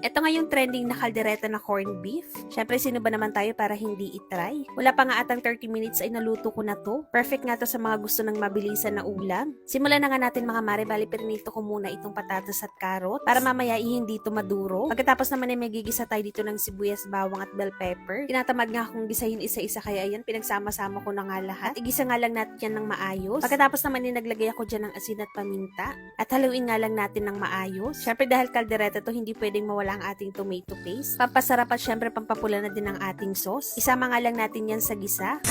Ito nga yung trending na kaldereta na corned beef. Syempre, sino ba naman tayo para hindi itry? Wala pa nga atang 30 minutes ay naluto ko na to. Perfect nga to sa mga gusto ng mabilisan na ulam. Simulan na nga natin mga mare, bali perinito ko muna itong patatas at carrot para mamaya hindi ito maduro. Pagkatapos naman ay may gigisa tayo dito ng sibuyas, bawang at bell pepper. Tinatamad nga akong gisahin isa-isa kaya yan, pinagsama-sama ko na nga lahat. At igisa nga lang natin yan ng maayos. Pagkatapos naman ay naglagay ako dyan ng asin at paminta. At haluin nga lang natin ng maayos. Syempre dahil kaldereta to, hindi pwedeng mawala ang ating tomato paste. Pampasarap at syempre pampapula na din ang ating sauce. Isama nga lang natin yan sa gisa.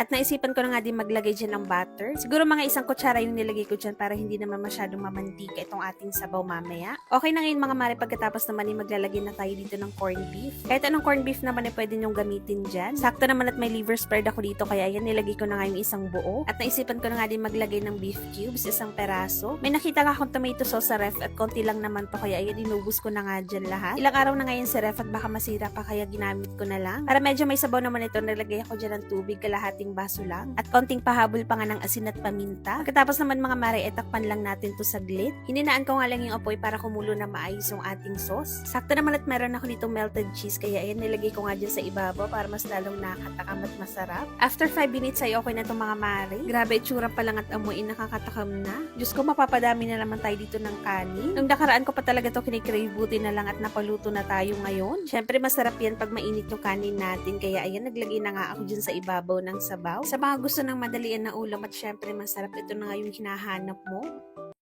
At naisipan ko na nga din maglagay dyan ng butter. Siguro mga isang kutsara yung nilagay ko dyan para hindi naman masyadong mamantika itong ating sabaw mamaya. Okay na ngayon mga mare pagkatapos naman ay maglalagay na tayo dito ng corned beef. Kahit anong corned beef naman ay pwede nyong gamitin dyan. Sakto naman at may liver spread ako dito kaya yan nilagay ko na nga yung isang buo. At naisipan ko na nga din maglagay ng beef cubes, isang peraso. May nakita nga akong tomato sauce sa ref at konti lang naman to kaya yan inubos ko na nga dyan lahat. Ilang araw na ngayon sa ref at baka masira pa kaya ginamit ko na lang. Para medyo may sabaw naman ito, nilagay ako dyan ng tubig, kalahating baso lang. At konting pahabol pa nga ng asin at paminta. Pagkatapos naman mga mare, etakpan lang natin to saglit. Hininaan ko nga lang yung apoy para kumulo na maayos yung ating sauce. Sakto naman at meron ako nitong melted cheese, kaya ayan nilagay ko nga dyan sa ibabaw para mas lalong nakatakam at masarap. After 5 minutes ay okay na itong mga mare. Grabe, itsura pa lang at amoy, nakakatakam na. Diyos ko, mapapadami na naman tayo dito ng kanin. Nung nakaraan ko pa talaga to kinikrave buti na lang at napaluto na tayo ngayon. Syempre, masarap yan pag mainit yung kanin natin. Kaya ayan, naglagay na nga ako dyan sa ibabaw ng sabaw. Sa mga gusto ng madalian na ulam at syempre masarap, ito na nga yung hinahanap mo.